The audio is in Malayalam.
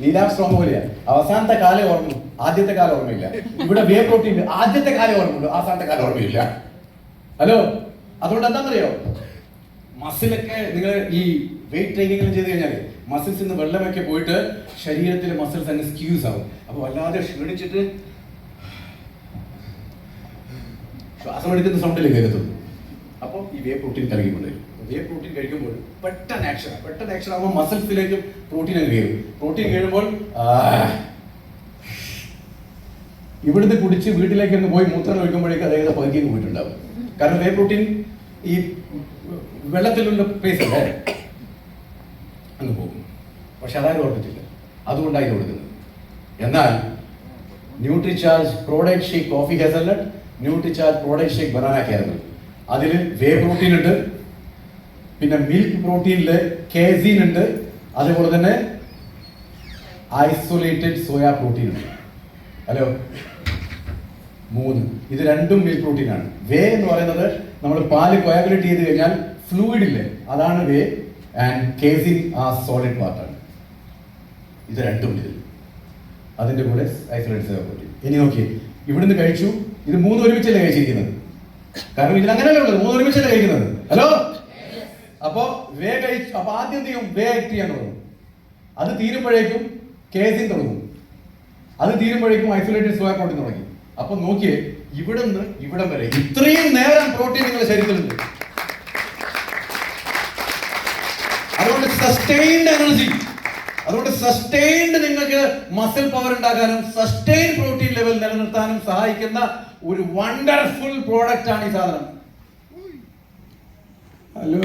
നീലാം സ്ട്രോങ് പോലെയാ. അവസാനത്തെ കാലം ഓർമ്മ ആദ്യത്തെ കാലം ഓർമ്മയില്ല. ഇവിടെ വേ പ്രോട്ടീൻ ആദ്യത്തെ കാലം ഓർമ്മയുണ്ട്. അവസാനത്തെ കാലം ഓർമ്മയില്ല. ഹലോ? അതുകൊണ്ട് എന്താണെന്നറിയോ? മസിലൊക്കെ നിങ്ങൾ ഈ വെയിറ്റ് ട്രെയിനിങ് ചെയ്ത് കഴിഞ്ഞാൽ മസിൽസ് നിന്ന് വെള്ളമൊക്കെ പോയിട്ട് ശരീരത്തിലെ മസിൽസ് അങ്ങ് സ്ക്യൂസ് ആവും. അപ്പോൾ വല്ലാതെ ക്ഷീണിച്ചിട്ട് ശ്വാസം എടുക്കുന്ന സൗണ്ടിൽ കയറത്തുള്ളൂ അപ്പോൾ ഈ വേ പ്രോട്ടീൻ കലകിക്കൊണ്ടിരിക്കും വേ പ്രോട്ടീൻ കഴിക്കുമ്പോൾ പെട്ടെന്ന് ആക്ഷൻ പെട്ടെന്ന് ആക്ഷൻ ആകുമ്പോൾ മസിൽസിലേക്ക് പ്രോട്ടീൻ അങ്ങ് കയറും. പ്രോട്ടീൻ കയറുമ്പോൾ ഇവിടുന്ന് കുടിച്ച് വീട്ടിലേക്ക് ഒന്ന് പോയി മൂത്രം ഒഴിക്കുമ്പോഴേക്ക് അതായത് പകുതി പോയിട്ടുണ്ടാവും. കാരണം വേ പ്രോട്ടീൻ ഈ വെള്ളത്തിലുള്ള പേസ് അല്ലേ? അങ്ങ് പോകും. പക്ഷെ അതാരും ഓർമ്മിച്ചില്ല. അതുകൊണ്ടായി കൊടുക്കുന്നത്. എന്നാൽ Nutricharge product shake coffee hazelnut Nutricharge product shake banana caramel അതിൽ വേ പ്രോട്ടീൻ ഉണ്ട്. പിന്നെ മിൽക്ക് പ്രോട്ടീനിൽ കേസീൻ ഉണ്ട്. അതുപോലെ തന്നെ ഐസൊലേറ്റഡ് സോയ പ്രോട്ടീൻ ഉണ്ട്. ഹലോ മൂന്ന്. ഇത് രണ്ടും മിൽക്ക് പ്രോട്ടീൻ ആണ്. വേ എന്ന് പറയുന്നത് നമ്മൾ പാൽ കോയാഗുലേറ്റ് ചെയ്ത് കഴിഞ്ഞാൽ ഫ്ലൂയിഡ് ഇല്ലേ? അതാണ് വേ ആൻഡ് കേസിൻ ആ സോളിഡ് പാർട്ടാണ് ഇത് രണ്ടും ഇതിൽ. അതിന്റെ കൂടെ ഐസൊലേറ്റഡ് സോയ പ്രോട്ടീൻ ഇനി നോക്കി ഇവിടുന്ന് കഴിച്ചു. ഇത് മൂന്ന് ഒരുമിച്ചല്ലേ കഴിച്ചിരിക്കുന്നത്? കാരണം ഇതിൽ അങ്ങനെയല്ലേ ഉള്ളത്. മൂന്ന് ഒരുമിച്ചല്ലേ കഴിക്കുന്നത്? ഹലോ അപ്പോ വേ കഴിച്ചു അപ്പൊ ആദ്യം എന്ത് ചെയ്യും? വേ ആക്ട് ചെയ്യാൻ തുടങ്ങും. അത് തീരുമ്പോഴേക്കും കേസിൻ തുടങ്ങും. അത് തീരുമ്പോഴേക്കും ഐസൊലേറ്റഡ് സോയ പ്രോട്ടീൻ തുടങ്ങി. അപ്പൊ നോക്കിയേ ഇവിടെ നിന്ന് ഇവിടം വരെ. ഇത്രയും നേരം പ്രോട്ടീൻ നിങ്ങളുടെ ശരീരത്തിലുണ്ട്. അതുകൊണ്ട് സസ്റ്റൈൻഡ് എനർജി അതുകൊണ്ട് സസ്റ്റൈൻഡ് നിങ്ങൾക്ക് മസിൽ പവർ ഉണ്ടാക്കാനും സസ്റ്റൈൻ പ്രോട്ടീൻ ലെവൽ നിലനിർത്താനും സഹായിക്കുന്ന ഒരു വണ്ടർഫുൾ പ്രോഡക്റ്റ് ആണ് ഈ സാധനം. ഹലോ